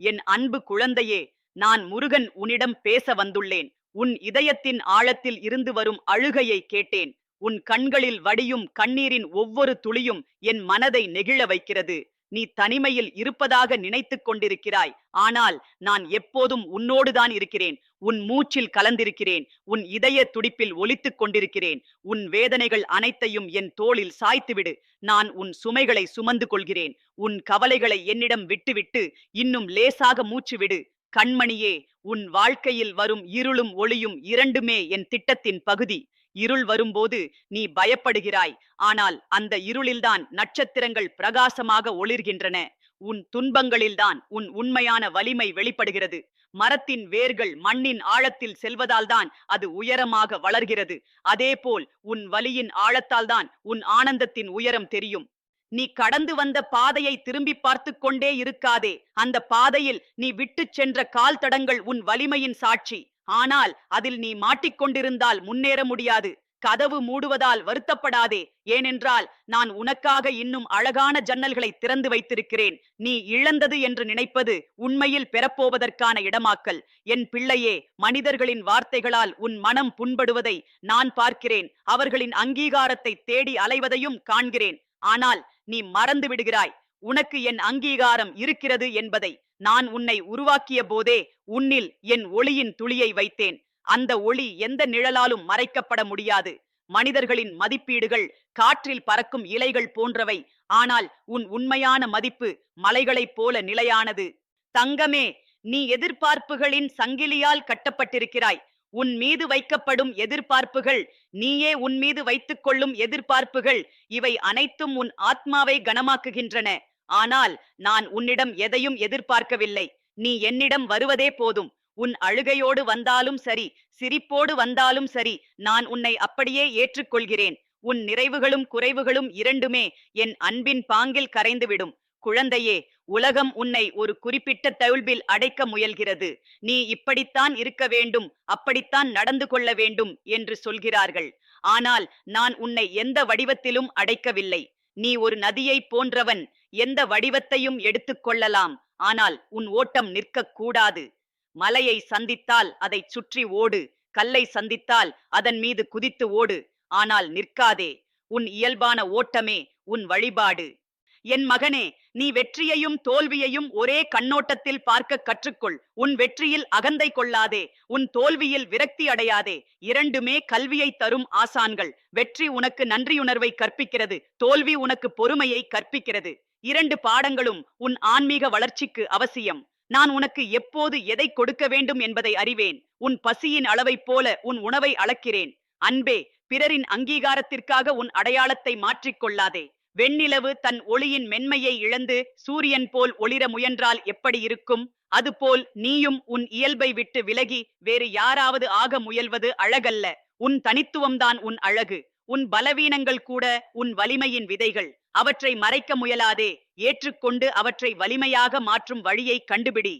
என் அன்பு குழந்தையே நான் முருகன் உன்னிடம் பேச வந்துள்ளேன். உன் இதயத்தின் ஆழத்தில் இருந்து வரும் அழுகையை கேட்டேன். உன் கண்களில் வடியும் கண்ணீரின் ஒவ்வொரு துளியும் என் மனதை நெகிழ வைக்கிறது. நீ தனிமையில் இருப்பதாக நினைத்துக் கொண்டிருக்கிறாய். ஆனால் நான் எப்போதும் உன்னோடுதான் இருக்கிறேன். உன் மூச்சில் கலந்திருக்கிறேன். உன் இதய துடிப்பில் ஒலித்துக் கொண்டிருக்கிறேன். உன் வேதனைகள் அனைத்தையும் என் தோளில் சாய்த்துவிடு. நான் உன் சுமைகளை சுமந்து கொள்கிறேன். உன் கவலைகளை என்னிடம் விட்டுவிட்டு இன்னும் லேசாக மூச்சு விடு கண்மணியே உன் வாழ்க்கையில் வரும் இருளும் ஒளியும் இரண்டுமே என் திட்டத்தின் பகுதி. இருள் வரும்போது நீ பயப்படுகிறாய். ஆனால் அந்த இருளில்தான் நட்சத்திரங்கள் பிரகாசமாக ஒளிர்கின்றன. உன் துன்பங்களில்தான் உன் உண்மையான வலிமை வெளிப்படுகிறது. மரத்தின் வேர்கள் மண்ணின் ஆழத்தில் செல்வதால்தான் அது உயரமாக வளர்கிறது. அதேபோல் உன் வலியின் ஆழத்தால்தான் உன் ஆனந்தத்தின் உயரம் தெரியும். நீ கடந்து வந்த பாதையை திரும்பி பார்த்து கொண்டே இருக்காதே. அந்த பாதையில் நீ விட்டுச் சென்ற கால் தடங்கள் உன் வலிமையின் சாட்சி. ஆனால் அதில் நீ மாட்டிக்கொண்டிருந்தால் முன்னேற முடியாது. கதவு மூடுவதால் வருத்தப்படாதே. ஏனென்றால் நான் உனக்காக இன்னும் அழகான ஜன்னல்களை திறந்து வைத்திருக்கிறேன். நீ இழந்தது என்று நினைப்பது உண்மையில் பெறப்போவதற்கான இடமாக்கல். என் பிள்ளையே மனிதர்களின் வார்த்தைகளால் உன் மனம் புண்படுவதை நான் பார்க்கிறேன். அவர்களின் அங்கீகாரத்தை தேடி அலைவதையும் காண்கிறேன். ஆனால் நீ மறந்து விடுகிறாய். உனக்கு என் அங்கீகாரம் இருக்கிறது என்பதை. நான் உன்னை உருவாக்கிய போதே உன்னில் என் ஒளியின் துளியை வைத்தேன். அந்த ஒளி எந்த நிழலாலும் மறைக்கப்பட முடியாது. மனிதர்களின் மதிப்பீடுகள் காற்றில் பறக்கும் இலைகள் போன்றவை. ஆனால் உன் உண்மையான மதிப்பு மலைகளைப் போல நிலையானது. தங்கமே நீ எதிர்பார்ப்புகளின் சங்கிலியால் கட்டப்பட்டிருக்கிறாய். உன் மீது வைக்கப்படும் எதிர்பார்ப்புகள் நீயே உன் மீது வைத்துக் கொள்ளும் எதிர்பார்ப்புகள் இவை அனைத்தும் உன் ஆத்மாவை கனமாக்குகின்றன. ஆனால் நான் உன்னிடம் எதையும் எதிர்பார்க்கவில்லை. நீ என்னிடம் வருவதே போதும். உன் அழுகையோடு வந்தாலும் சரி சிரிப்போடு வந்தாலும் சரி நான் உன்னை அப்படியே ஏற்றுக்கொள்கிறேன். உன் நிறைவுகளும் குறைவுகளும் இரண்டுமே என் அன்பின் பாங்கில் கரைந்துவிடும். குழந்தையே உலகம் உன்னை ஒரு குறிப்பிட்ட தவிழ்வில் அடைக்க முயல்கிறது. நீ இப்படித்தான் இருக்க வேண்டும் அப்படித்தான் நடந்து கொள்ள வேண்டும் என்று சொல்கிறார்கள். ஆனால் நான் உன்னை எந்த வடிவத்திலும் அடைக்கவில்லை. நீ ஒரு நதியைப் போன்றவன். எந்த வடிவத்தையும் எடுத்துக்கொள்ளலாம் ஆனால் உன் ஓட்டம் நிற்கக் கூடாது மலையை சந்தித்தால் அதைச் சுற்றி ஓடு. கல்லை சந்தித்தால் அதன் மீது குதித்து ஓடு. ஆனால் நிற்காதே. உன் இயல்பான ஓட்டமே உன் வழிபாடு. என் மகனே நீ வெற்றியையும் தோல்வியையும் ஒரே கண்ணோட்டத்தில் பார்க்க கற்றுக்கொள். உன் வெற்றியில் அகந்தை கொள்ளாதே. உன் தோல்வியில் விரக்தி அடையாதே. இரண்டுமே கல்வியை தரும் ஆசான்கள். வெற்றி உனக்கு நன்றியுணர்வை கற்பிக்கிறது. தோல்வி உனக்கு பொறுமையை கற்பிக்கிறது. இரண்டு பாடங்களும் உன் ஆன்மீக வளர்ச்சிக்கு அவசியம். நான் உனக்கு எப்போது எதை கொடுக்க வேண்டும் என்பதை அறிவேன். உன் பசியின் அளவைப் போல உன் உணவை அளக்கிறேன். அன்பே பிறரின் அங்கீகாரத்திற்காக உன் அடையாளத்தை மாற்றிக் கொள்ளாதே வெண்ணிலவு தன் ஒளியின் மென்மையை இழந்து சூரியன் போல் ஒளிர முயன்றால் எப்படி இருக்கும்? அதுபோல் நீயும் உன் இயல்பை விட்டு விலகி வேறு யாராவது ஆக முயல்வது அழகல்ல. உன் தனித்துவம்தான் உன் அழகு. உன் பலவீனங்கள் கூட உன் வலிமையின் விதைகள். அவற்றை மறைக்க முயலாதே. ஏற்றுக்கொண்டு அவற்றை வலிமையாக மாற்றும் வழியை கண்டுபிடி.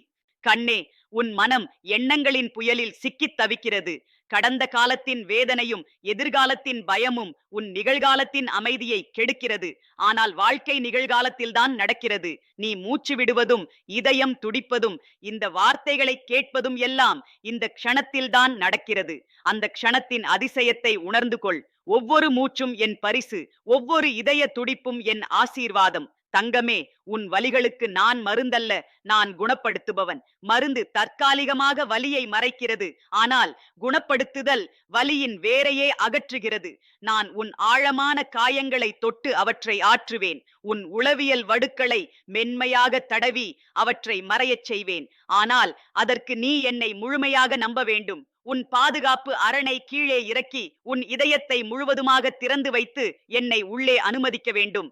கண்ணே உன் மனம் எண்ணங்களின் புயலில் சிக்கித் தவிக்கிறது. கடந்த காலத்தின் வேதனையும் எதிர்காலத்தின் பயமும் உன் நிகழ்காலத்தின் அமைதியை கெடுக்கிறது. ஆனால் வாழ்க்கை நிகழ்காலத்தில்தான் நடக்கிறது. நீ மூச்சு விடுவதும் இதயம் துடிப்பதும் இந்த வார்த்தைகளை கேட்பதும் எல்லாம் இந்த க்ஷணத்தில்தான் நடக்கிறது. அந்த க்ஷணத்தின் அதிசயத்தை உணர்ந்து கொள். ஒவ்வொரு மூச்சும் என் பரிசு ஒவ்வொரு இதய துடிப்பும் என் ஆசீர்வாதம். தங்கமே உன் வலிகளுக்கு நான் மருந்தல்ல நான் குணப்படுத்துபவன். மருந்து தற்காலிகமாக வலியை மறைக்கிறது. ஆனால் குணப்படுத்துதல் வலியின் வேரையே அகற்றுகிறது. நான் உன் ஆழமான காயங்களை தொட்டு அவற்றை ஆற்றுவேன். உன் உளவியல் வடுக்களை மென்மையாக தடவி அவற்றை மறையச் செய்வேன். ஆனால் அதற்கு நீ என்னை முழுமையாக நம்ப வேண்டும். உன் பாதுகாப்பு அரணை கீழே இறக்கி உன் இதயத்தை முழுவதுமாக திறந்து வைத்து என்னை உள்ளே அனுமதிக்க வேண்டும்.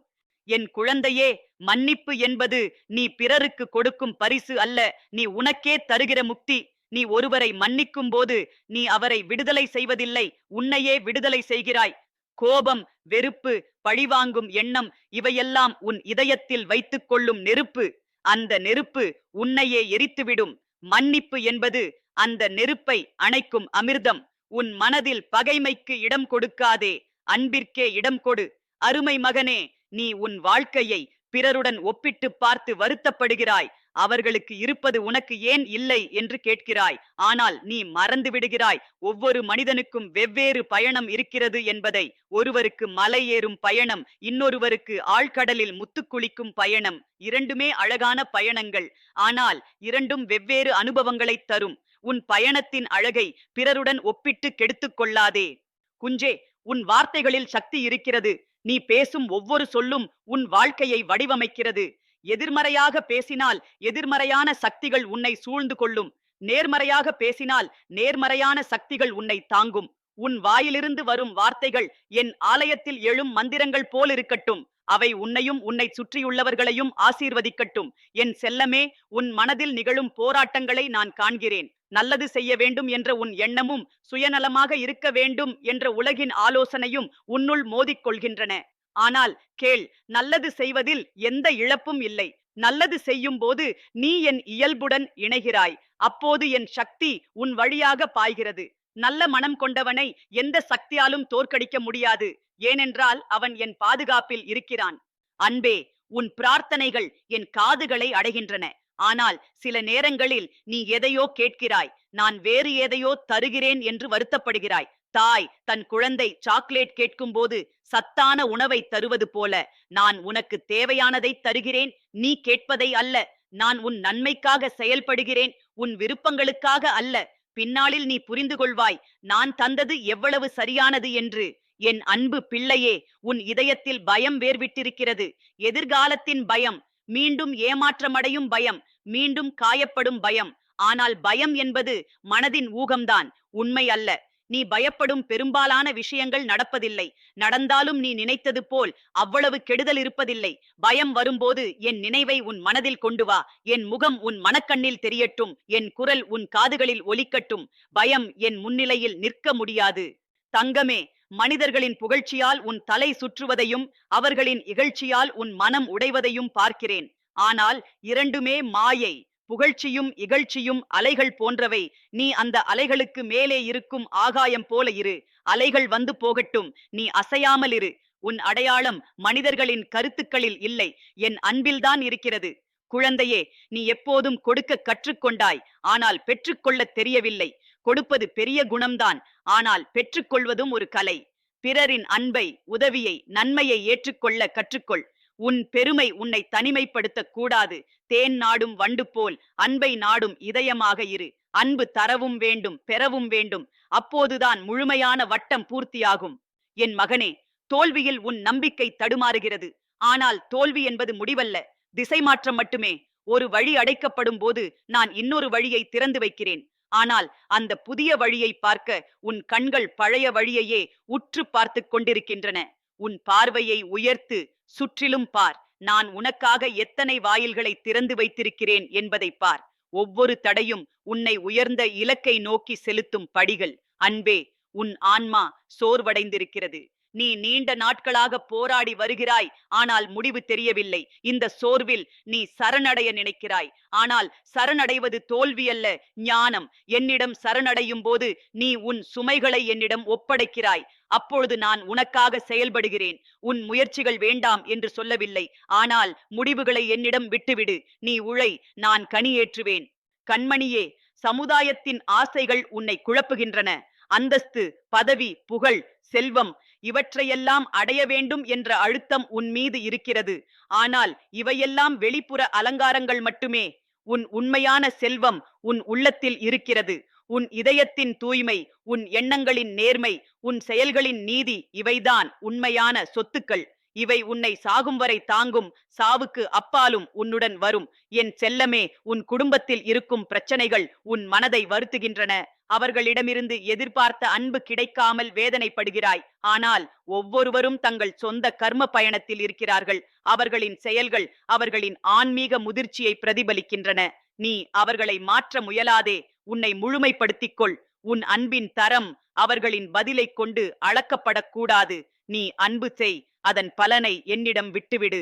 என் குழந்தையே மன்னிப்பு என்பது நீ பிறருக்கு கொடுக்கும் பரிசு அல்ல. நீ உனக்கே தருகிற முக்தி. நீ ஒருவரை மன்னிக்கும் போது நீ அவரை விடுதலை செய்வதில்லை. உன்னையே விடுதலை செய்கிறாய். கோபம் வெறுப்பு பழிவாங்கும் எண்ணம் இவையெல்லாம் உன் இதயத்தில் வைத்துக் கொள்ளும் நெருப்பு. அந்த நெருப்பு உன்னையே எரித்துவிடும். மன்னிப்பு என்பது அந்த நெருப்பை அணைக்கும் அமிர்தம். உன் மனதில் பகைமைக்கு இடம் கொடுக்காதே. அன்பிற்கே இடம் கொடு. அருமை மகனே நீ உன் வாழ்க்கையை பிறருடன் ஒப்பிட்டு பார்த்து வருத்தப்படுகிறாய். அவர்களுக்கு இருப்பது உனக்கு ஏன் இல்லை என்று கேட்கிறாய். ஆனால் நீ மறந்து விடுகிறாய். ஒவ்வொரு மனிதனுக்கும் வெவ்வேறு பயணம் இருக்கிறது என்பதை. ஒருவருக்கு மலை ஏறும் பயணம் இன்னொருவருக்கு ஆழ்கடலில் முத்துக்குளிக்கும் பயணம். இரண்டுமே அழகான பயணங்கள். ஆனால் இரண்டும் வெவ்வேறு அனுபவங்களைத் தரும். உன் பயணத்தின் அழகை பிறருடன் ஒப்பிட்டு கெடுத்துக் கொள்ளாதே. குஞ்சே உன் வார்த்தைகளில் சக்தி இருக்கிறது. நீ பேசும் ஒவ்வொரு சொல்லும் உன் வாழ்க்கையை வடிவமைக்கிறது. எதிர்மறையாக பேசினால் எதிர்மறையான சக்திகள் உன்னை சூழ்ந்து கொள்ளும். நேர்மறையாக பேசினால் நேர்மறையான சக்திகள் உன்னை தாங்கும். உன் வாயிலிருந்து வரும் வார்த்தைகள் என் ஆலயத்தில் எழும் மந்திரங்கள் போல் இருக்கட்டும். அவை உன்னையும் உன்னை சுற்றியுள்ளவர்களையும் ஆசீர்வதிக்கட்டும். என் செல்லமே உன் மனதில் நிகழும் போராட்டங்களை நான் காண்கிறேன். நல்லது செய்ய வேண்டும் என்ற உன் எண்ணமும் சுயநலமாக இருக்க வேண்டும் என்ற உலகின் ஆலோசனையும் உன்னுள் மோதிக்கொள்கின்றன. ஆனால் கேள் நல்லது செய்வதில் எந்த இழப்பும் இல்லை. நல்லது செய்யும் போது நீ என் இயல்புடன் இணைகிறாய். அப்போது என் சக்தி உன் வழியாக பாய்கிறது. நல்ல மனம் கொண்டவனை எந்த சக்தியாலும் தோற்கடிக்க முடியாது. ஏனென்றால் அவன் என் பாதுகாப்பில் இருக்கிறான். அன்பே உன் பிரார்த்தனைகள் என் காதுகளை அடைகின்றன. ஆனால் சில நேரங்களில் நீ எதையோ கேட்கிறாய். நான் வேறு எதையோ தருகிறேன் என்று வருத்தப்படுகிறாய். தாய் தன் குழந்தை சாக்லேட் கேட்கும்போது சத்தான உணவை தருவது போல நான் உனக்கு தேவையானதை தருகிறேன் நீ கேட்பதை அல்ல. நான் உன் நன்மைக்காக செயல்படுகிறேன் உன் விருப்பங்களுக்காக அல்ல. பின்னாளில் நீ புரிந்து கொள்வாய் நான் தந்தது எவ்வளவு சரியானது என்று. என் அன்பு பிள்ளையே உன் இதயத்தில் பயம் வேர்விட்டிருக்கிறது. எதிர்காலத்தின் பயம் மீண்டும் ஏமாற்றமடையும் பயம் மீண்டும் காயப்படும் பயம். ஆனால் பயம் என்பது மனதின் ஊகம்தான் உண்மை அல்ல. நீ பயப்படும் பெரும்பாலான விஷயங்கள் நடப்பதில்லை. நடந்தாலும் நீ நினைத்தது போல் அவ்வளவு கெடுதல் இருப்பதில்லை. பயம் வரும்போது என் நினைவை உன் மனதில் கொண்டு வா என் முகம் உன் மனக்கண்ணில் தெரியட்டும் என் குரல் உன் காதுகளில் ஒலிக்கட்டும். பயம் என் முன்னிலையில் நிற்க முடியாது. தங்கமே மனிதர்களின் புகழ்ச்சியால் உன் தலை சுற்றுவதையும் அவர்களின் இகழ்ச்சியால் உன் மனம் உடைவதையும் பார்க்கிறேன். ஆனால் இரண்டுமே மாயை புகழ்ச்சியும் இகழ்ச்சியும் அலைகள் போன்றவை. நீ அந்த அலைகளுக்கு மேலே இருக்கும் ஆகாயம் போல இரு. அலைகள் வந்து போகட்டும் நீ அசையாமல் இரு. உன் அடையாளம் மனிதர்களின் கருத்துக்களில் இல்லை. என் அன்பில்தான் இருக்கிறது. குழந்தையே நீ எப்போதும் கொடுக்க கற்றுக்கொண்டாய். ஆனால் பெற்றுக்கொள்ளத் தெரியவில்லை. கொடுப்பது பெரிய குணம்தான். ஆனால் பெற்றுக்கொள்வதும் ஒரு கலை. பிறரின் அன்பை உதவியை நன்மையை ஏற்றுக்கொள்ள கற்றுக்கொள். உன் பெருமை உன்னை தனிமைப்படுத்தக் கூடாது. தேன் நாடும் வண்டு போல் அன்பை நாடும் இதயமாக இரு. அன்பு தரவும் வேண்டும் பெறவும் வேண்டும். அப்போதுதான் முழுமையான வட்டம் பூர்த்தியாகும். என் மகனே தோல்வியில் உன் நம்பிக்கை தடுமாறுகிறது. ஆனால் தோல்வி என்பது முடிவல்ல. திசை மாற்றம் மட்டுமே. ஒரு வழி அடைக்கப்படும் போது நான் இன்னொரு வழியை திறந்து வைக்கிறேன். ஆனால் அந்த புதிய வழியை பார்க்க உன் கண்கள் பழைய வழியையே உற்று பார்த்து கொண்டிருக்கின்றன. உன் பார்வையை உயர்த்து சுற்றிலும் பார். நான் உனக்காக எத்தனை வாயில்களை திறந்து வைத்திருக்கிறேன் என்பதை பார். ஒவ்வொரு தடையும் உன்னை உயர்ந்த இலக்கை நோக்கி செலுத்தும் படிகள். அன்பே உன் ஆன்மா சோர்வடைந்திருக்கிறது. நீ நீண்ட நாட்களாக போராடி வருகிறாய். ஆனால் முடிவு தெரியவில்லை. இந்த சோர்வில் நீ சரணடைய நினைக்கிறாய். ஆனால் சரணடைவது தோல்வி அல்ல ஞானம். என்னிடம் சரணடையும் போது நீ உன் சுமைகளை என்னிடம் ஒப்படைக்கிறாய். அப்பொழுது நான் உனக்காக செயல்படுகிறேன். உன் முயற்சிகள் வேண்டாம் என்று சொல்லவில்லை. ஆனால் முடிவுகளை என்னிடம் விட்டுவிடு. நீ உழை நான் கனியேற்றுவேன். கண்மணியே சமுதாயத்தின் ஆசைகள் உன்னை குழப்புகின்றன. அந்தஸ்து பதவி புகழ் செல்வம் இவற்றையெல்லாம் அடைய வேண்டும் என்ற அழுத்தம் உன் மீது இருக்கிறது. ஆனால் இவையெல்லாம் வெளிப்புற அலங்காரங்கள் மட்டுமே. உன் உண்மையான செல்வம் உன் உள்ளத்தில் இருக்கிறது. உன் இதயத்தின் தூய்மை உன் எண்ணங்களின் நேர்மை உன் செயல்களின் நீதி இவைதான் உண்மையான சொத்துக்கள். இவை உன்னை சாகும் வரை தாங்கும் சாவுக்கு அப்பாலும் உன்னுடன் வரும். என் செல்லமே உன் குடும்பத்தில் இருக்கும் பிரச்சனைகள் உன் மனதை வருத்துகின்றன. அவர்களிடமிருந்து எதிர்பார்த்த அன்பு கிடைக்காமல் வேதனைப்படுகிறாய். ஆனால் ஒவ்வொருவரும் தங்கள் சொந்த கர்ம பயணத்தில் இருக்கிறார்கள். அவர்களின் செயல்கள் அவர்களின் ஆன்மீக முதிர்ச்சியை பிரதிபலிக்கின்றன. நீ அவர்களை மாற்ற முயலாதே. உன்னை முழுமைப்படுத்திக் கொள். உன் அன்பின் தரம் அவர்களின் பதிலைக் கொண்டு அளக்கப்படக்கூடாது. நீ அன்பு செய் அதன் பலனை என்னிடம் விட்டுவிடு.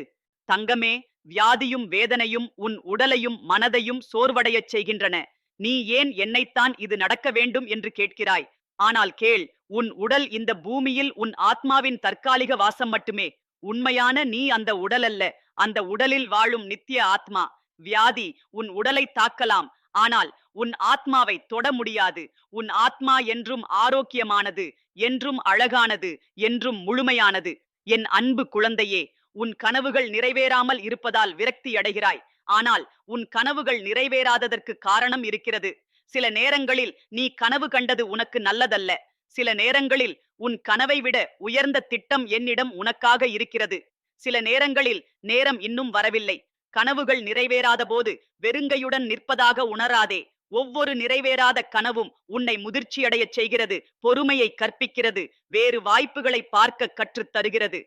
தங்கமே வியாதியும் வேதனையும் உன் உடலையும் மனதையும் சோர்வடையச் செய்கின்றன. நீ ஏன் என்னைத்தான் இது நடக்க வேண்டும் என்று கேட்கிறாய்? ஆனால் கேள் உன் உடல் இந்த பூமியில் உன் ஆத்மாவின் தற்காலிக வாசம் மட்டுமே. உண்மையான நீ அந்த உடல் அல்ல அந்த உடலில் வாழும் நித்திய ஆத்மா. வியாதி உன் உடலை தாக்கலாம். ஆனால் உன் ஆத்மாவை தொட முடியாது. உன் ஆத்மா என்றும் ஆரோக்கியமானது என்றும் அழகானது என்றும் முழுமையானது. என் அன்பு குழந்தையே உன் கனவுகள் நிறைவேறாமல் இருப்பதால் விரக்தி அடைகிறாய். ஆனால் உன் கனவுகள் நிறைவேறாததற்கு காரணம் இருக்கிறது. சில நேரங்களில் நீ கனவு கண்டது உனக்கு நல்லதல்ல. சில நேரங்களில் உன் கனவை விட உயர்ந்த திட்டம் என்னிடம் உனக்காக இருக்கிறது. சில நேரங்களில் நேரம் இன்னும் வரவில்லை. கனவுகள் நிறைவேறாத போது வெறுங்கையுடன் நிற்பதாக உணராதே. ஒவ்வொரு நிறைவேறாத கனவும் உன்னை முதிர்ச்சியடைய செய்கிறது பொறுமையை கற்பிக்கிறது வேறு வாய்ப்புகளை பார்க்க கற்றுத் தருகிறது.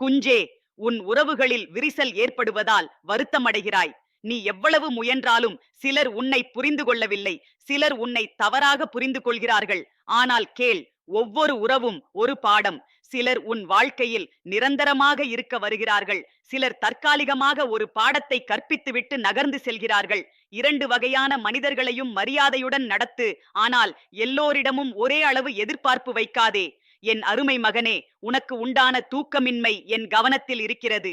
குஞ்சே உன் உறவுகளில் விரிசல் ஏற்படுவதால் வருத்தமடைகிறாய். நீ எவ்வளவு முயன்றாலும் சிலர் உன்னை புரிந்து கொள்ளவில்லை சிலர் உன்னை தவறாக புரிந்து கொள்கிறார்கள். ஆனால் கேள் ஒவ்வொரு உறவும் ஒரு பாடம். சிலர் உன் வாழ்க்கையில் நிரந்தரமாக இருக்க வருகிறார்கள். சிலர் தற்காலிகமாக ஒரு பாடத்தை கற்பித்துவிட்டு நகர்ந்து செல்கிறார்கள். இரண்டு வகையான மனிதர்களையும் மரியாதையுடன் நடத்து ஆனால் எல்லோரிடமும் ஒரே அளவு எதிர்பார்ப்பு வைக்காதே. என் அருமை மகனே உனக்கு உண்டான தூக்கமின்மை என் கவனத்தில் இருக்கிறது.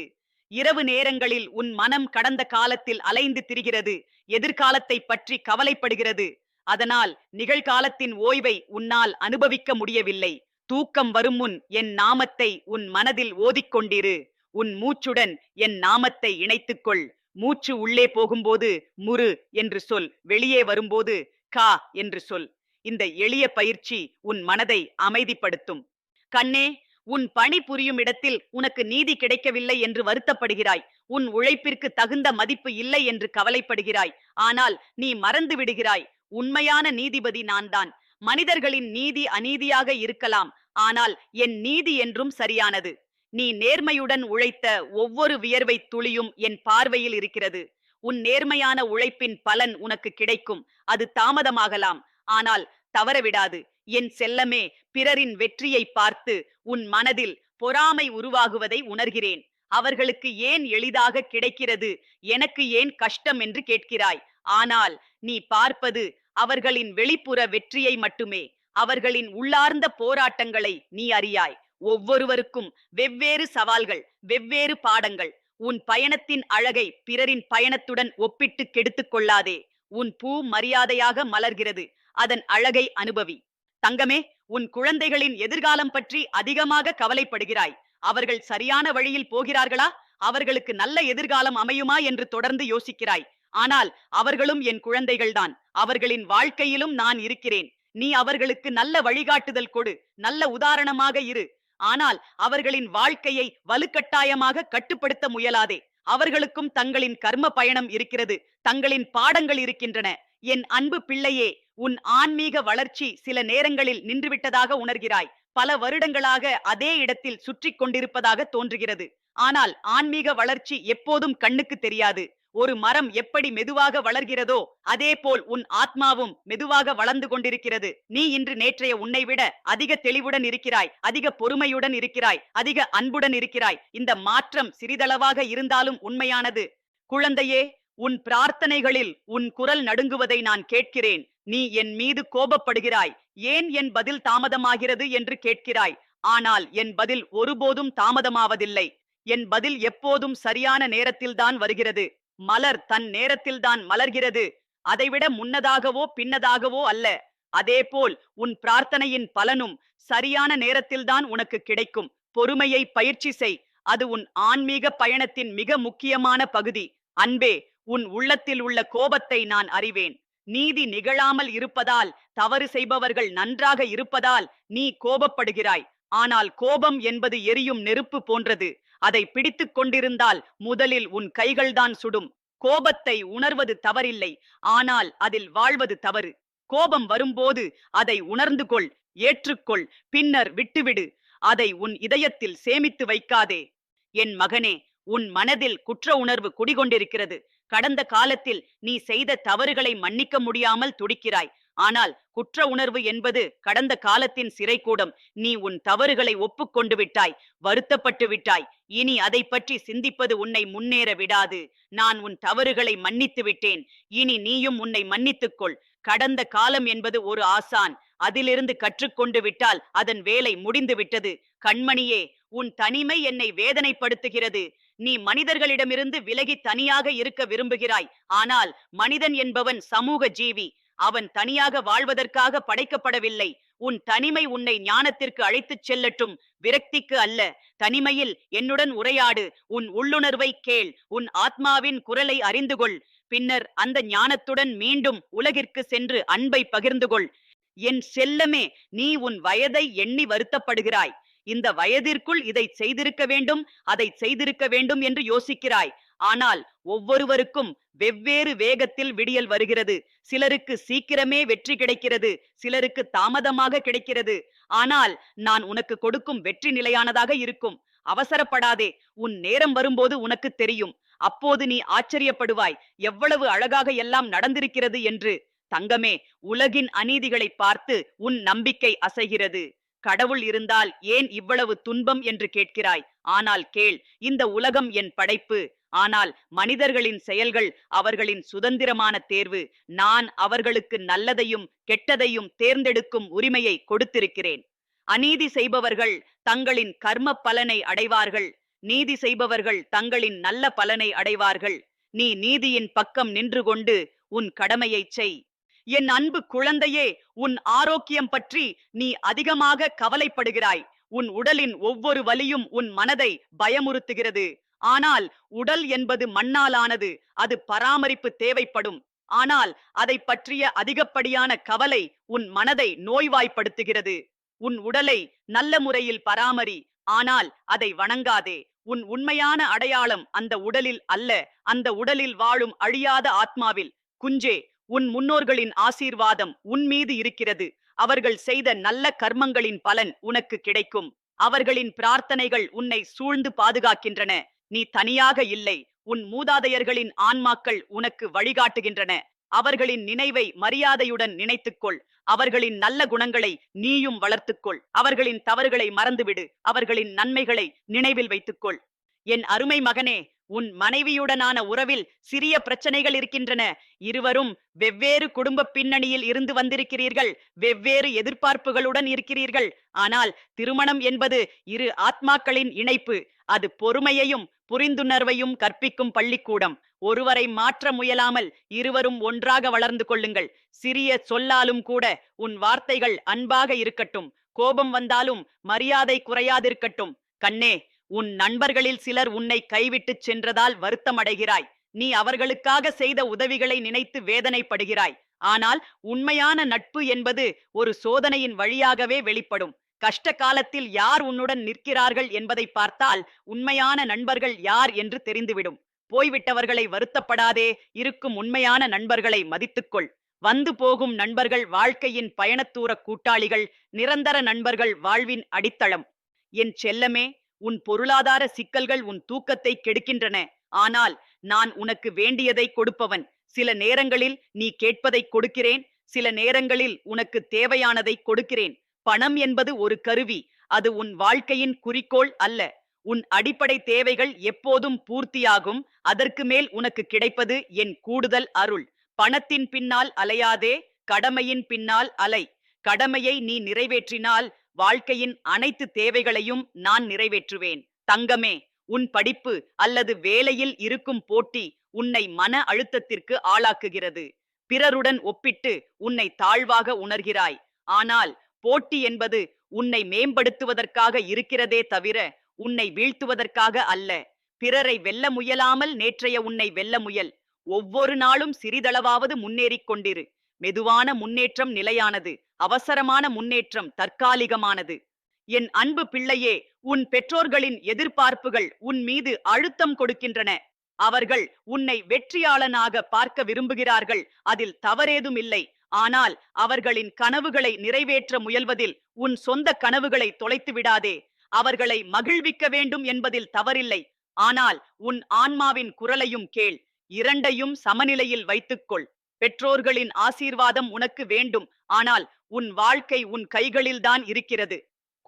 இரவு நேரங்களில் உன் மனம் கடந்த காலத்தில் அலைந்து திரிகிறது. எதிர்காலத்தை பற்றி கவலைப்படுகிறது. அதனால் நிகழ்காலத்தின் ஓய்வை உன்னால் அனுபவிக்க முடியவில்லை. தூக்கம் வரும் முன் என் நாமத்தை உன் மனதில் ஓதிக்கொண்டிரு. உன் மூச்சுடன் என் நாமத்தை இணைத்துக்கொள். மூச்சு உள்ளே போகும்போது முரு என்று சொல். வெளியே வரும்போது கா என்று சொல். இந்த எளிய பயிற்சி உன் மனதை அமைதிப்படுத்தும். கண்ணே உன் பணி புரியும் இடத்தில் உனக்கு நீதி கிடைக்கவில்லை என்று வருத்தப்படுகிறாய். உன் உழைப்பிற்கு தகுந்த மதிப்பு இல்லை என்று கவலைப்படுகிறாய். ஆனால் நீ மறந்து விடுகிறாய். உண்மையான நீதிபதி நான்தான். மனிதர்களின் நீதி அநீதியாக இருக்கலாம். ஆனால் என் நீதி என்றும் சரியானது. நீ நேர்மையுடன் உழைத்த ஒவ்வொரு வியர்வை துளியும் என் பார்வையில் இருக்கிறது. உன் நேர்மையான உழைப்பின் பலன் உனக்கு கிடைக்கும். அது தாமதமாகலாம். ஆனால் தவறவிடாது. என் செல்லமே பிறரின் வெற்றியை பார்த்து உன் மனதில் பொறாமை உருவாகுவதை உணர்கிறேன். அவர்களுக்கு ஏன் எளிதாக கிடைக்கிறது? எனக்கு ஏன் கஷ்டம் என்று கேட்கிறாய்? ஆனால் நீ பார்ப்பது அவர்களின் வெளிப்புற வெற்றியை மட்டுமே அவர்களின் உள்ளார்ந்த போராட்டங்களை நீ அறியாய். ஒவ்வொருவருக்கும் வெவ்வேறு சவால்கள் வெவ்வேறு பாடங்கள். உன் பயணத்தின் அழகை பிறரின் பயணத்துடன் ஒப்பிட்டு கெடுத்துக் கொள்ளாதே. உன் பூ மரியாதையாக மலர்கிறது அதன் அழகை அனுபவி. தங்கமே உன் குழந்தைகளின் எதிர்காலம் பற்றி அதிகமாக கவலைப்படுகிறாய். அவர்கள் சரியான வழியில் போகிறார்களா? அவர்களுக்கு நல்ல எதிர்காலம் அமையுமா என்று தொடர்ந்து யோசிக்கிறாய். ஆனால் அவர்களும் என் குழந்தைகள்தான். அவர்களின் வாழ்க்கையிலும் நான் இருக்கிறேன். நீ அவர்களுக்கு நல்ல வழிகாட்டுதல் கொடு. நல்ல உதாரணமாக இரு. ஆனால் அவர்களின் வாழ்க்கையை வலுக்கட்டாயமாக கட்டுப்படுத்த முயலாதே. அவர்களுக்கும் தங்களின் கர்ம பயணம் இருக்கிறது. தங்களின் பாடங்கள் இருக்கின்றன. என் அன்பு பிள்ளையே உன் ஆன்மீக வளர்ச்சி சில நேரங்களில் நின்றுவிட்டதாக உணர்கிறாய். பல வருடங்களாக அதே இடத்தில் சுற்றி கொண்டிருப்பதாக தோன்றுகிறது. ஆனால் ஆன்மீக வளர்ச்சி எப்போதும் கண்ணுக்கு தெரியாது. ஒரு மரம் எப்படி மெதுவாக வளர்கிறதோ அதே போல் உன் ஆத்மாவும் மெதுவாக வளர்ந்து கொண்டிருக்கிறது. நீ இன்று நேற்றைய உன்னை விட அதிக தெளிவுடன் இருக்கிறாய் அதிக பொறுமையுடன் இருக்கிறாய் அதிக அன்புடன் இருக்கிறாய். இந்த மாற்றம் சிறிதளவாக இருந்தாலும் உண்மையானது. குழந்தையே உன் பிரார்த்தனைகளில் உன் குரல் நடுங்குவதை நான் கேட்கிறேன். நீ என் மீது கோபப்படுகிறாய். ஏன் என் பதில் தாமதமாகிறது என்று கேட்கிறாய்? ஆனால் என் பதில் ஒருபோதும் தாமதமாவதில்லை. என் பதில் எப்போதும் சரியான நேரத்தில்தான் வருகிறது. மலர் தன் நேரத்தில்தான் மலர்கிறது. அதைவிட முன்னதாகவோ பின்னதாகவோ அல்ல. அதேபோல் உன் பிரார்த்தனையின் பலனும் சரியான நேரத்தில்தான் உனக்கு கிடைக்கும். பொறுமையை பயிற்சி செய். அது உன் ஆன்மீக பயணத்தின் மிக முக்கியமான பகுதி. அன்பே உன் உள்ளத்தில் உள்ள கோபத்தை நான் அறிவேன். நீதி நிகழாமல் இருப்பதால் தவறு செய்பவர்கள் நன்றாக இருப்பதால் நீ கோபப்படுகிறாய். ஆனால் கோபம் என்பது எரியும் நெருப்பு போன்றது. அதை பிடித்துக் கொண்டிருந்தால் முதலில் உன் கைகள்தான் சுடும். கோபத்தை உணர்வது தவறில்லை. ஆனால் அதில் வாழ்வது தவறு. கோபம் வரும்போது அதை உணர்ந்து கொள் ஏற்றுக்கொள் பின்னர் விட்டுவிடு. அதை உன் இதயத்தில் சேமித்து வைக்காதே. என் மகனே உன் மனதில் குற்ற உணர்வு குடிகொண்டிருக்கிறது. கடந்த காலத்தில் நீ செய்த தவறுகளை மன்னிக்க முடியாமல் துடிக்கிறாய். ஆனால் குற்ற உணர்வு என்பது கடந்த காலத்தின் சிறைக்கூடம். நீ உன் தவறுகளை ஒப்புக்கொண்டு விட்டாய் வருத்தப்பட்டு விட்டாய். இனி அதை பற்றி சிந்திப்பது உன்னை முன்னேற விடாது. நான் உன் தவறுகளை மன்னித்து விட்டேன். இனி நீயும் உன்னை மன்னித்துக்கொள். கடந்த காலம் என்பது ஒரு ஆசான். அதிலிருந்து கற்றுக்கொண்டு விட்டால் அதன் வேலை முடிந்து விட்டது. கண்மணியே உன் தனிமை என்னை வேதனைப்படுத்துகிறது. நீ மனிதர்களிடமிருந்து விலகி தனியாக இருக்க விரும்புகிறாய். ஆனால் மனிதன் என்பவன் சமூக ஜீவி. அவன் தனியாக வாழ்வதற்காக படைக்கப்படவில்லை. உன் தனிமை உன்னை ஞானத்திற்கு அழைத்துச் செல்லட்டும். விரக்திக்கு அல்ல. தனிமையில் என்னுடன் உரையாடு. உன் உள்ளுணர்வை கேள். உன் ஆத்மாவின் குரலை அறிந்து கொள் பின்னர் அந்த ஞானத்துடன் மீண்டும் உலகிற்கு சென்று அன்பை பகிர்ந்து கொள் என் செல்லமே நீ உன் வயதை எண்ணி வருத்தப்படுகிறாய். இந்த வயதிற்குள் இதை செய்திருக்க வேண்டும். அதை செய்திருக்க வேண்டும் என்று யோசிக்கிறாய். ஆனால் ஒவ்வொருவருக்கும் வெவ்வேறு வேகத்தில் விடியல் வருகிறது. சிலருக்கு சீக்கிரமே வெற்றி கிடைக்கிறது. சிலருக்கு தாமதமாக கிடைக்கிறது. ஆனால் நான் உனக்கு கொடுக்கும் வெற்றி நிலையானதாக இருக்கும். அவசரப்படாதே. உன் நேரம் வரும்போது உனக்கு தெரியும். அப்போது நீ ஆச்சரியப்படுவாய். எவ்வளவு அழகாக எல்லாம் நடந்திருக்கிறது என்று. தங்கமே உலகின் அநீதிகளை பார்த்து உன் நம்பிக்கை அசைகிறது. கடவுள் இருந்தால் ஏன் இவ்வளவு துன்பம் என்று கேட்கிறாய்? ஆனால் கேள் இந்த உலகம் என் படைப்பு. ஆனால் மனிதர்களின் செயல்கள் அவர்களின் சுதந்திரமான தேர்வு. நான் அவர்களுக்கு நல்லதையும் கெட்டதையும் தேர்ந்தெடுக்கும் உரிமையை கொடுத்திருக்கிறேன். அநீதி செய்பவர்கள் தங்களின் கர்ம பலனை அடைவார்கள். நீதி செய்பவர்கள் தங்களின் நல்ல பலனை அடைவார்கள். நீ நீதியின் பக்கம் நின்று கொண்டு உன் கடமையைச் செய். என் அன்பு குழந்தையே உன் ஆரோக்கியம் பற்றி நீ அதிகமாக கவலைப்படுகிறாய். உன் உடலின் ஒவ்வொரு வலியும் உன் மனதை பயமுறுத்துகிறது. ஆனால் உடல் என்பது மண்ணாலானது அது பராமரிப்பு தேவைப்படும். ஆனால் அதை பற்றிய அதிகப்படியான கவலை உன் மனதை நோய்வாய்ப்படுத்துகிறது. உன் உடலை நல்ல முறையில் பராமரி ஆனால் அதை வணங்காதே. உன் உண்மையான அடையாளம் அந்த உடலில் அல்ல அந்த உடலில் வாழும் அழியாத ஆத்மாவில். குஞ்சே உன் முன்னோர்களின் ஆசீர்வாதம் உன் மீது இருக்கிறது. அவர்கள் செய்த நல்ல கர்மங்களின் பலன் உனக்கு கிடைக்கும். அவர்களின் பிரார்த்தனைகள் உன்னை சூழ்ந்து பாதுகாக்கின்றன. நீ தனியாக இல்லை. உன் மூதாதையர்களின் ஆன்மாக்கள் உனக்கு வழிகாட்டுகின்றன. அவர்களின் நினைவை மரியாதையுடன் நினைத்துக்கொள். அவர்களின் நல்ல குணங்களை நீயும் வளர்த்துக்கொள். அவர்களின் தவறுகளை மறந்துவிடு. அவர்களின் நன்மைகளை நினைவில் வைத்துக்கொள். என் அருமை மகனே உன் மனைவியுடனான உறவில் சிறிய பிரச்சனைகள் இருக்கின்றன. இருவரும் வெவ்வேறு குடும்ப பின்னணியில் இருந்து வந்திருக்கிறீர்கள். வெவ்வேறு எதிர்பார்ப்புகளுடன் இருக்கிறீர்கள். ஆனால் திருமணம் என்பது இரு ஆத்மாக்களின் இணைப்பு. அது பொறுமையையும் புரிந்துணர்வையும் கற்பிக்கும் பள்ளிக்கூடம். ஒருவரை மாற்ற முயலாமல் இருவரும் ஒன்றாக வளர்ந்து கொள்ளுங்கள். சிறிய சொல்லாலும் கூட உன் வார்த்தைகள் அன்பாக இருக்கட்டும். கோபம் வந்தாலும் மரியாதை குறையாதிருக்கட்டும். கண்ணே உன் நண்பர்களில் சிலர் உன்னை கைவிட்டுச் சென்றதால் வருத்தமடைகிறாய். நீ அவர்களுக்காக செய்த உதவிகளை நினைத்து வேதனைப்படுகிறாய். ஆனால் உண்மையான நட்பு என்பது ஒரு சோதனையின் வழியாகவே வெளிப்படும். கஷ்ட காலத்தில் யார் உன்னுடன் நிற்கிறார்கள் என்பதை பார்த்தால் உண்மையான நண்பர்கள் யார் என்று தெரிந்துவிடும். போய்விட்டவர்களை வருத்தப்படாதே இருக்கும் உண்மையான நண்பர்களை மதித்துக்கொள். வந்து போகும் நண்பர்கள் வாழ்க்கையின் பயணத்தூர கூட்டாளிகள் நிரந்தர நண்பர்கள் வாழ்வின் அடித்தளம். என் செல்லமே உன் பொருளாதார சிக்கல்கள் உன் தூக்கத்தை கெடுக்கின்றன. ஆனால் நான் உனக்கு வேண்டியதை கொடுப்பவன். சில நேரங்களில் நீ கேட்பதை கொடுக்கிறேன். சில நேரங்களில் உனக்கு தேவையானதை கொடுக்கிறேன். பணம் என்பது ஒரு கருவி. அது உன் வாழ்க்கையின் குறிக்கோள் அல்ல. உன் அடிப்படை தேவைகள் எப்போதும் பூர்த்தியாகும். அதற்கு மேல் உனக்கு கிடைப்பது என் கூடுதல் அருள். பணத்தின் பின்னால் அலையாதே கடமையின் பின்னால் அலை. கடமையை நீ நிறைவேற்றினால் வாழ்க்கையின் அனைத்து தேவைகளையும் நான் நிறைவேற்றுவேன். தங்கமே உன் படிப்பு அல்லது வேலையில் இருக்கும் போட்டி உன்னை மன அழுத்தத்திற்கு ஆளாக்குகிறது. பிறருடன் ஒப்பிட்டு உன்னை தாழ்வாக உணர்கிறாய். ஆனால் போட்டி என்பது உன்னை மேம்படுத்துவதற்காக இருக்கிறதே தவிர உன்னை வீழ்த்துவதற்காக அல்ல. பிறரை வெல்ல முயலாமல் நேற்றைய உன்னை வெல்ல முயல். ஒவ்வொரு நாளும் சிறிதளவாவது முன்னேறிக் கொண்டிரு. மெதுவான முன்னேற்றம் நிலையானது. அவசரமான முன்னேற்றம் தற்காலிகமானது. என் அன்பு பிள்ளையே உன் பெற்றோர்களின் எதிர்பார்ப்புகள் உன் மீது அழுத்தம் கொடுக்கின்றன. அவர்கள் உன்னை வெற்றியாளனாக பார்க்க விரும்புகிறார்கள். அதில் தவறேதும் இல்லை ஆனால் அவர்களின் கனவுகளை நிறைவேற்ற முயல்வதில் உன் சொந்த கனவுகளை தொலைத்து விடாதே. அவர்களை மகிழ்விக்க வேண்டும் என்பதில் தவறில்லை. ஆனால் உன் ஆன்மாவின் குரலையும் கேள். இரண்டையும் சமநிலையில் வைத்துக்கொள். பெற்றோர்களின் ஆசீர்வாதம் உனக்கு வேண்டும். ஆனால் உன் வாழ்க்கை உன் கைகளில்தான் இருக்கிறது.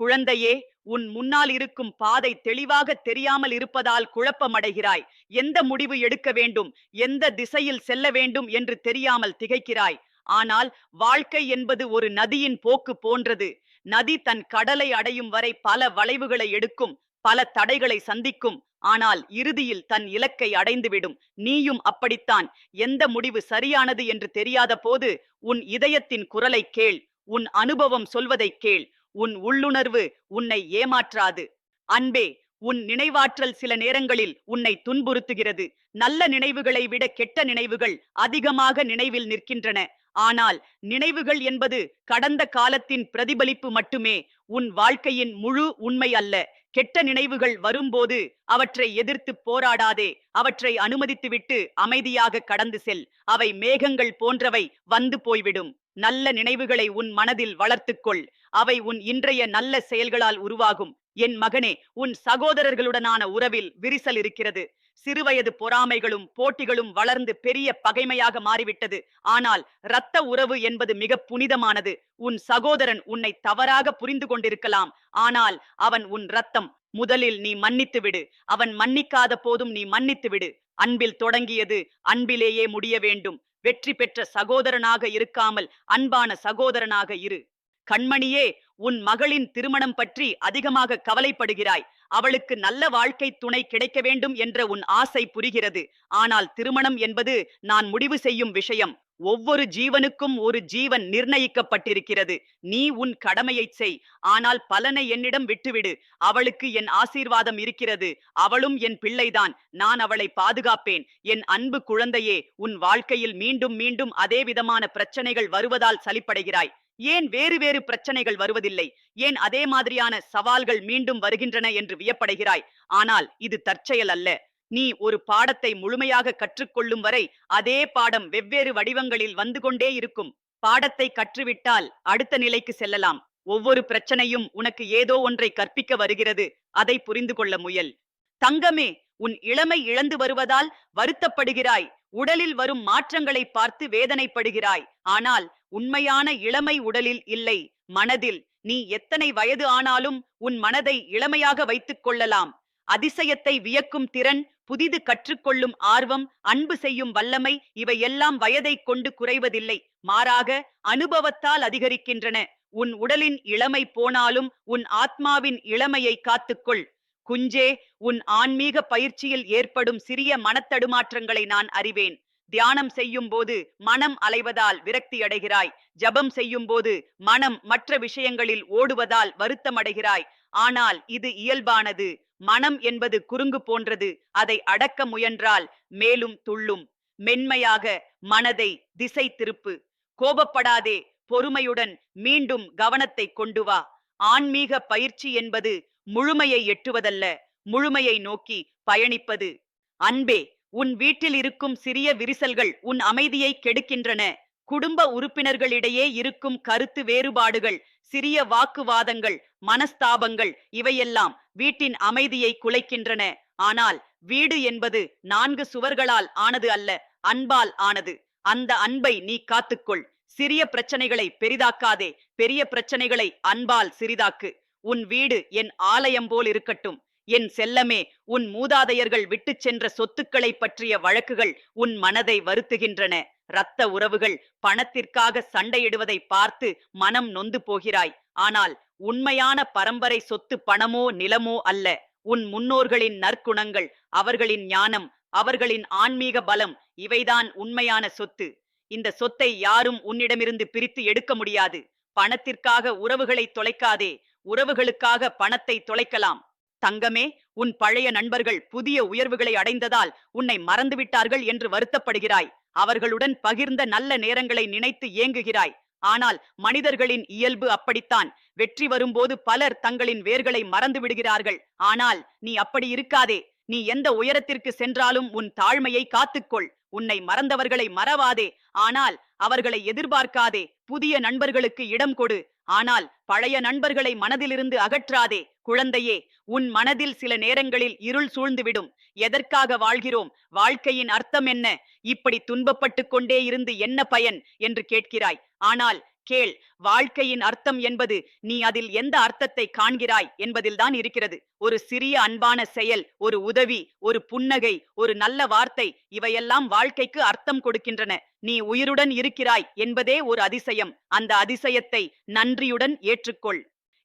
குழந்தையே உன் முன்னால் இருக்கும் பாதை தெளிவாக தெரியாமல் இருப்பதால் குழப்பமடைகிறாய். எந்த முடிவு எடுக்க வேண்டும்? எந்த திசையில் செல்ல வேண்டும் என்று தெரியாமல் திகைக்கிறாய். ஆனால் வாழ்க்கை என்பது ஒரு நதியின் போக்கு போன்றது. நதி தன் கடலை அடையும் வரை பல வளைவுகளை எடுக்கும் பல தடைகளை சந்திக்கும். ஆனால் இறுதியில் தன் இலக்கை அடைந்துவிடும். நீயும் அப்படித்தான். எந்த முடிவு சரியானது என்று தெரியாத போது உன் இதயத்தின் குரலை கேள். உன் அனுபவம் சொல்வதை கேள். உன் உள்ளுணர்வு உன்னை ஏமாற்றாது. அன்பே உன் நினைவாற்றல் சில நேரங்களில் உன்னை துன்புறுத்துகிறது. நல்ல நினைவுகளை விட கெட்ட நினைவுகள் அதிகமாக நினைவில் நிற்கின்றன. ஆனால் நினைவுகள் என்பது கடந்த காலத்தின் பிரதிபலிப்பு மட்டுமே. உன் வாழ்க்கையின் முழு உண்மை அல்ல. கெட்ட நினைவுகள் வரும்போது அவற்றை எதிர்த்து போராடாதே. அவற்றை அனுமதித்துவிட்டு அமைதியாக கடந்து செல். அவை மேகங்கள் போன்றவை வந்து போய்விடும். நல்ல நினைவுகளை உன் மனதில் வளர்த்துக்கொள். அவை உன் இன்றைய நல்ல செயல்களால் உருவாகும். என் மகனே உன் சகோதரர்களுடனான உறவில் விரிசல் இருக்கிறது. சிறுவயது பொறாமைகளும் போட்டிகளும் வளர்ந்து பெரிய பகைமையாக மாறிவிட்டது. ஆனால் இரத்த உறவு என்பது மிக புனிதமானது. உன் சகோதரன் உன்னை தவறாக புரிந்து கொண்டிருக்கலாம். ஆனால் அவன் உன் ரத்தம் முதலில் நீ மன்னித்து விடு. அவன் மன்னிக்காத போதும் நீ மன்னித்து விடு. அன்பில் தொடங்கியது அன்பிலேயே முடிய வேண்டும். வெற்றி பெற்ற சகோதரனாக இருக்காமல் அன்பான சகோதரனாக இரு. கண்மணியே உன் மகளின் திருமணம் பற்றி அதிகமாக கவலைப்படுகிறாய். அவளுக்கு நல்ல வாழ்க்கை துணை கிடைக்க வேண்டும் என்ற உன் ஆசை புரிகிறது. ஆனால் திருமணம் என்பது நான் முடிவு செய்யும் விஷயம். ஒவ்வொரு ஜீவனுக்கும் ஒரு ஜீவன் நிர்ணயிக்கப்பட்டிருக்கிறது. நீ உன் கடமையை செய். ஆனால் பலனை என்னிடம் விட்டுவிடு. அவளுக்கு என் ஆசீர்வாதம் இருக்கிறது. அவளும் என் பிள்ளைதான். நான் அவளை பாதுகாப்பேன். என் அன்பு குழந்தையே உன் வாழ்க்கையில் மீண்டும் மீண்டும் அதே விதமான பிரச்சனைகள் வருவதால் சலிப்படைகிறாய். ஏன் வேறு வேறு பிரச்சனைகள் வருவதில்லை? ஏன் அதே மாதிரியான சவால்கள் மீண்டும் வருகின்றன என்று வியப்படைகிறாய்? ஆனால் இது தற்செயல் அல்ல. நீ ஒரு பாடத்தை முழுமையாக கற்றுக்கொள்ளும் வரை அதே பாடம் வெவ்வேறு வடிவங்களில் வந்து கொண்டே இருக்கும். பாடத்தை கற்றுவிட்டால் அடுத்த நிலைக்கு செல்லலாம். ஒவ்வொரு பிரச்சனையும் உனக்கு ஏதோ ஒன்றை கற்பிக்க வருகிறது. அதை புரிந்து கொள்ள முயல். தங்கமே உன் இளமை இழந்து வருவதால் வருத்தப்படுகிறாய். உடலில் வரும் மாற்றங்களை பார்த்து வேதனைப்படுகிறாய். ஆனால் உண்மையான இளமை உடலில் இல்லை. மனதில் நீ எத்தனை வயது ஆனாலும் உன் மனதை இளமையாக வைத்துக் கொள்ளலாம். அதிசயத்தை வியக்கும் திறன் புதிது கற்றுக்கொள்ளும் ஆர்வம் அன்பு செய்யும் வல்லமை இவையெல்லாம் வயதை கொண்டு குறைவதில்லை. மாறாக அனுபவத்தால் அதிகரிக்கின்றன. உன் உடலின் இளமை போனாலும் உன் ஆத்மாவின் இளமையை காத்துக்கொள். குஞ்சே உன் ஆன்மீக பயிற்சியில் ஏற்படும் சிறிய மனத்தடுமாற்றங்களை நான் அறிவேன். தியானம் செய்யும் போது மனம் அலைவதால் விரக்தி அடைகிறாய். ஜபம் செய்யும் போது மனம் மற்ற விஷயங்களில் ஓடுவதால் வருத்தம் அடைகிறாய். ஆனால் இது இயல்பானது. மனம் என்பது குறுங்கு போன்றது. அதை அடக்க முயன்றால் மேலும் துள்ளும். மென்மையாக மனதை திசை திருப்பு. கோபப்படாதே. பொறுமையுடன் மீண்டும் கவனத்தை கொண்டு வா. ஆன்மீக பயிற்சி என்பது முழுமையை எட்டுவதல்ல. முழுமையை நோக்கி பயணிப்பது. அன்பே. உன் வீட்டில் இருக்கும் சிறிய விரிசல்கள் உன் அமைதியை கெடுக்கின்றன. குடும்ப உறுப்பினர்களிடையே இருக்கும் கருத்து வேறுபாடுகள் சிறிய வாக்குவாதங்கள் மனஸ்தாபங்கள் இவையெல்லாம் வீட்டின் அமைதியை குலைக்கின்றன. ஆனால் வீடு என்பது நான்கு சுவர்களால் ஆனது அல்ல அன்பால் ஆனது. அந்த அன்பை நீ காத்துக்கொள். சிறிய பிரச்சனைகளை பெரிதாக்காதே. பெரிய பிரச்சனைகளை அன்பால் சிறிதாக்கு. உன் வீடு என் ஆலயம் போல் இருக்கட்டும். என் செல்லமே உன் மூதாதையர்கள் விட்டுச் சென்ற சொத்துக்களை பற்றிய வழக்குகள் உன் மனதை வருத்துகின்றன. இரத்த உறவுகள் பணத்திற்காக சண்டையிடுவதை பார்த்து மனம் நொந்து போகிறாய். ஆனால் உண்மையான பரம்பரை சொத்து பணமோ நிலமோ அல்ல. உன் முன்னோர்களின் நற்குணங்கள் அவர்களின் ஞானம் அவர்களின் ஆன்மீக பலம் இவைதான் உண்மையான சொத்து. இந்த சொத்தை யாரும் உன்னிடமிருந்து பிரித்து எடுக்க முடியாது. பணத்திற்காக உறவுகளை தொலைக்காதே. உறவுகளுக்காக பணத்தை தொலைக்கலாம். தங்கமே உன் பழைய நண்பர்கள் புதிய உயர்வுகளை அடைந்ததால் உன்னை மறந்துவிட்டார்கள் என்று வருத்தப்படுகிறாய். அவர்களுடன் பகிர்ந்த நல்ல நேரங்களை நினைத்து ஏங்குகிறாய். ஆனால் மனிதர்களின் இயல்பு அப்படித்தான். வெற்றி வரும்போது பலர் தங்களின் வேர்களை மறந்து விடுகிறார்கள். ஆனால் நீ அப்படி இருக்காதே. நீ எந்த உயரத்திற்கு சென்றாலும் உன் தாழ்மையை காத்துக்கொள். உன்னை மறந்தவர்களை மறவாதே. ஆனால் அவர்களை எதிர்பார்க்காதே. புதிய நண்பர்களுக்கு இடம் கொடு. ஆனால் பழைய நண்பர்களை மனதிலிருந்து அகற்றாதே குழந்தையே உன் மனதில் சில நேரங்களில் இருள் சூழ்ந்துவிடும். எதற்காக வாழ்கிறோம்? வாழ்க்கையின் அர்த்தம் என்ன? இப்படி துன்பப்பட்டு கொண்டே இருந்து என்ன பயன்? என்று கேட்கிறாய். ஆனால் கேள். வாழ்க்கையின் அர்த்தம் என்பது நீ அதில் எந்த அர்த்தத்தை காண்கிறாய் என்பதில்தான் இருக்கிறது. ஒரு சிறிய அன்பான செயல் ஒரு உதவி ஒரு புன்னகை ஒரு நல்ல வார்த்தை இவையெல்லாம் வாழ்க்கைக்கு அர்த்தம் கொடுக்கின்றன. நீ உயிருடன் இருக்கிறாய் என்பதே ஒரு அதிசயம். அந்த அதிசயத்தை நன்றியுடன் ஏற்றுக்கொள்.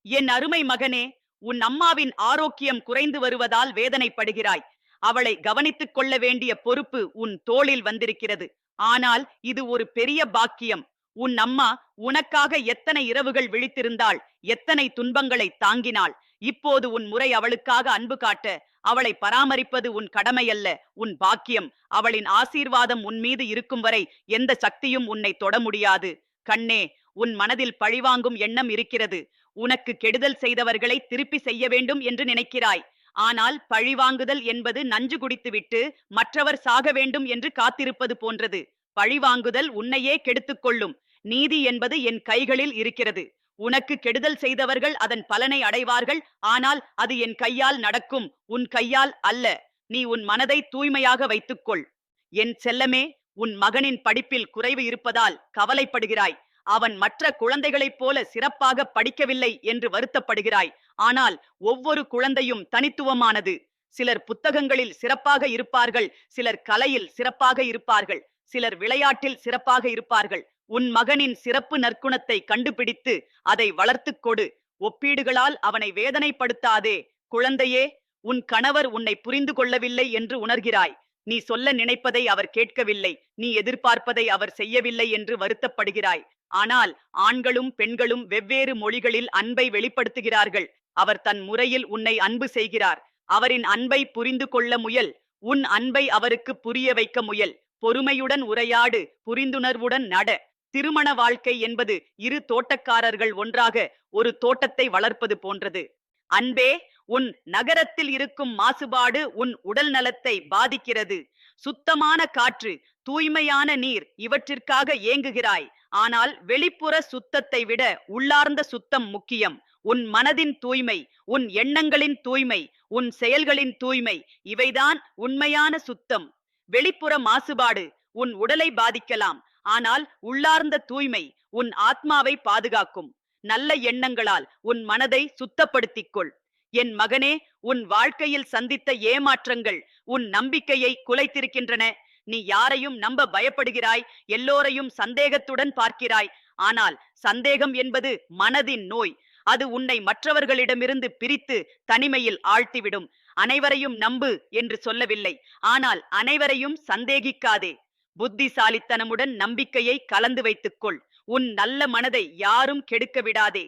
என் அருமை மகனே உன் அம்மாவின் ஆரோக்கியம் குறைந்து வருவதால் வேதனைப்படுகிறாய். அவளை கவனித்துக் கொள்ள வேண்டிய பொறுப்பு உன் தோளில் வந்திருக்கிறது. ஆனால் இது ஒரு பெரிய பாக்கியம். உன் அம்மா உனக்காக எத்தனை இரவுகள் விழித்திருந்தாள் எத்தனை துன்பங்களை தாங்கினாள். இப்போது உன் முறை அவளுக்காக அன்பு காட்ட அவளை பராமரிப்பது உன் கடமையல்ல உன் பாக்கியம். அவளின் ஆசீர்வாதம் உன் மீது இருக்கும் வரை எந்த சக்தியும் உன்னை தொட முடியாது. கண்ணே உன் மனதில் பழிவாங்கும் எண்ணம் இருக்கிறது. உனக்கு கெடுதல் செய்தவர்களை திருப்பி செய்ய வேண்டும் என்று நினைக்கிறாய். ஆனால் பழிவாங்குதல் என்பது நஞ்சு குடித்துவிட்டு மற்றவர் சாக வேண்டும் என்று காத்திருப்பது போன்றது. பழிவாங்குதல் உன்னையே கெடுத்துக் கொள்ளும் நீதி என்பது என் கைகளில் இருக்கிறது. உனக்கு கெடுதல் செய்தவர்கள் அதன் பலனை அடைவார்கள். ஆனால் அது என் கையால் நடக்கும். உன் கையால் அல்ல. நீ உன் மனதை தூய்மையாக வைத்துக்கொள். என் செல்லமே உன் மகனின் படிப்பில் குறைவு இருப்பதால் கவலைப்படுகிறாய். அவன் மற்ற குழந்தைகளைப் போல சிறப்பாக படிக்கவில்லை என்று வருத்தப்படுகிறாய். ஆனால் ஒவ்வொரு குழந்தையும் தனித்துவமானது. சிலர் புத்தகங்களில் சிறப்பாக இருப்பார்கள். சிலர் கலையில் சிறப்பாக இருப்பார்கள். சிலர் விளையாட்டில் சிறப்பாக இருப்பார்கள். உன் மகனின் சிறப்பு நற்குணத்தை கண்டுபிடித்து அதை வளர்த்துக் கொடு. ஒப்பீடுகளால் அவனை வேதனைப்படுத்தாதே. குழந்தையே உன் கணவர் உன்னை புரிந்து கொள்ளவில்லை என்று உணர்கிறாய். நீ சொல்ல நினைப்பதை அவர் கேட்கவில்லை. நீ எதிர்பார்ப்பதை அவர் செய்யவில்லை என்று வருத்தப்படுகிறாய். ஆனால் ஆண்களும் பெண்களும் வெவ்வேறு மொழிகளில் அன்பை வெளிப்படுத்துகிறார்கள். அவர் தன் முறையில் உன்னை அன்பு செய்கிறார். அவரின் அன்பை புரிந்து கொள்ள முயல். உன் அன்பை அவருக்கு புரிய வைக்க முயல். பொறுமையுடன் உரையாடு புரிந்துணர்வுடன் நட. திருமண வாழ்க்கை என்பது இரு தோட்டக்காரர்கள் ஒன்றாக ஒரு தோட்டத்தை வளர்ப்பது போன்றது. அன்பே உன் நகரத்தில் இருக்கும் மாசுபாடு உன் உடல் நலத்தை பாதிக்கிறது. சுத்தமான காற்று தூய்மையான நீர் இவற்றிற்காக ஏங்குகிறாய். ஆனால் வெளிப்புற சுத்தத்தை விட உள்ளார்ந்த சுத்தம் முக்கியம். உன் மனதின் தூய்மை உன் எண்ணங்களின் தூய்மை உன் செயல்களின் தூய்மை இவைதான் உண்மையான சுத்தம். வெளிப்புற மாசுபாடு உன் உடலை பாதிக்கலாம். ஆனால் உள்ளார்ந்த தூய்மை உன் ஆத்மாவை பாதுகாக்கும். நல்ல எண்ணங்களால் உன் மனதை சுத்தப்படுத்திக் கொள் என் மகனே உன் வாழ்க்கையில் சந்தித்த ஏமாற்றங்கள் உன் நம்பிக்கையை குலைத்திருக்கின்றன. நீ யாரையும் நம்ப பயப்படுகிறாய் எல்லோரையும் சந்தேகத்துடன் பார்க்கிறாய். ஆனால் சந்தேகம் என்பது மனதின் நோய். அது உன்னை மற்றவர்களிடமிருந்து பிரித்து தனிமையில் ஆழ்த்திவிடும். அனைவரையும் நம்பு என்று சொல்லவில்லை. ஆனால் அனைவரையும் சந்தேகிக்காதே. புத்திசாலித்தனமுடன் நம்பிக்கையை கலந்து வைத்துக்கொள். உன் நல்ல மனதை யாரும் கெடுக்க விடாதே.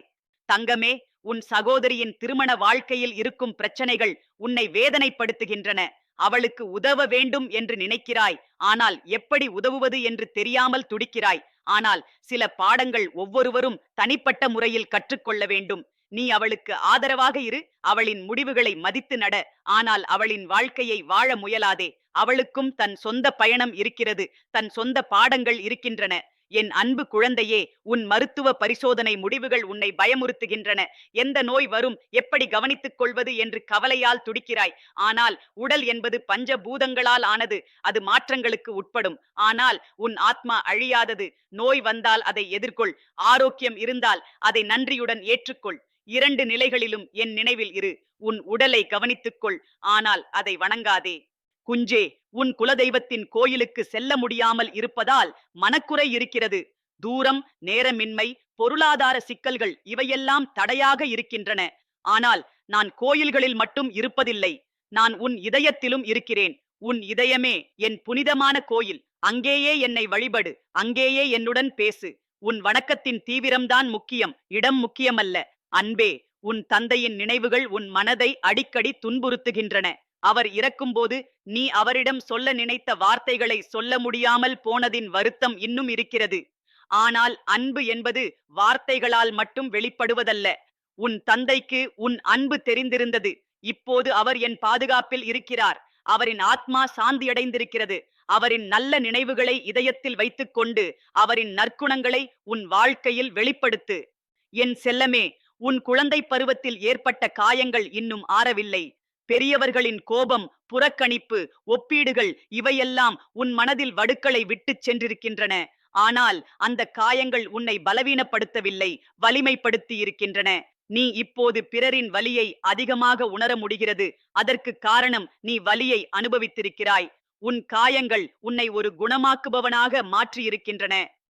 தங்கமே உன் சகோதரியின் திருமண வாழ்க்கையில் இருக்கும் பிரச்சனைகள் உன்னை வேதனைப்படுத்துகின்றன. அவளுக்கு உதவ வேண்டும் என்று நினைக்கிறாய். ஆனால் எப்படி உதவுவது என்று தெரியாமல் துடிக்கிறாய். ஆனால் சில பாடங்கள் ஒவ்வொருவரும் தனிப்பட்ட முறையில் கற்றுக்கொள்ள வேண்டும். நீ அவளுக்கு ஆதரவாக இரு. அவளின் முடிவுகளை மதித்து நட. ஆனால் அவளின் வாழ்க்கையை வாழ முயலாதே. அவளுக்கும் தன் சொந்த பயணம் இருக்கிறது. தன் சொந்த பாடங்கள் இருக்கின்றன. என் அன்பு குழந்தையே உன் மருத்துவ பரிசோதனை முடிவுகள் உன்னை பயமுறுத்துகின்றன. எந்த நோய் வரும்? எப்படி கவனித்துக் கொள்வது என்று கவலையால் துடிக்கிறாய். ஆனால் உடல் என்பது பஞ்ச பூதங்களால் ஆனது. அது மாற்றங்களுக்கு உட்படும். ஆனால் உன் ஆத்மா அழியாதது. நோய் வந்தால் அதை எதிர்கொள். ஆரோக்கியம் இருந்தால் அதை நன்றியுடன் ஏற்றுக்கொள். இரண்டு நிலைகளிலும் என் நினைவில் இரு. உன் உடலை கவனித்துக்கொள். ஆனால் அதை வணங்காதே. குஞ்சே உன் குலதெய்வத்தின் கோயிலுக்கு செல்ல முடியாமல் இருப்பதால் மனக்குறை இருக்கிறது. தூரம் நேரமின்மை பொருளாதார சிக்கல்கள் இவையெல்லாம் தடையாக இருக்கின்றன. ஆனால் நான் கோயில்களில் மட்டும் இருப்பதில்லை. நான் உன் இதயத்திலும் இருக்கிறேன். உன் இதயமே என் புனிதமான கோயில். அங்கேயே என்னை வழிபடு. அங்கேயே என்னுடன் பேசு. உன் வணக்கத்தின் தீவிரம்தான் முக்கியம். இடம் முக்கியமல்ல. அன்பே உன் தந்தையின் நினைவுகள் உன் மனதை அடிக்கடி துன்புறுத்துகின்றன. அவர் இறக்கும்போது நீ அவரிடம் சொல்ல நினைத்த வார்த்தைகளை சொல்ல முடியாமல் போனதின் வருத்தம் இன்னும் இருக்கிறது. ஆனால் அன்பு என்பது வார்த்தைகளால் மட்டும் வெளிப்படுவதல்ல. உன் தந்தைக்கு உன் அன்பு தெரிந்திருந்தது. இப்போது அவர் என் பாதுகாப்பில் இருக்கிறார். அவரின் ஆத்மா சாந்தியடைந்திருக்கிறது. அவரின் நல்ல நினைவுகளை இதயத்தில் வைத்துக்கொண்டு அவரின் நற்குணங்களை உன் வாழ்க்கையில் வெளிப்படுத்து. என் செல்லமே உன் குழந்தை பருவத்தில் ஏற்பட்ட காயங்கள் இன்னும் ஆறவில்லை. பெரியவர்களின் கோபம் புறக்கணிப்பு ஒப்பீடுகள் இவையெல்லாம் உன் மனதில் வடுக்களை விட்டுச் சென்றிருக்கின்றன. ஆனால் அந்த காயங்கள் உன்னை பலவீனப்படுத்தவில்லை வலிமைப்படுத்தி இருக்கின்றன நீ இப்போது பிறரின் வலியை அதிகமாக உணர முடிகிறது. அதற்கு காரணம் நீ வலியை அனுபவித்திருக்கிறாய். உன் காயங்கள் உன்னை ஒரு குணமாக்குபவனாக மாற்றியிருக்கின்றன.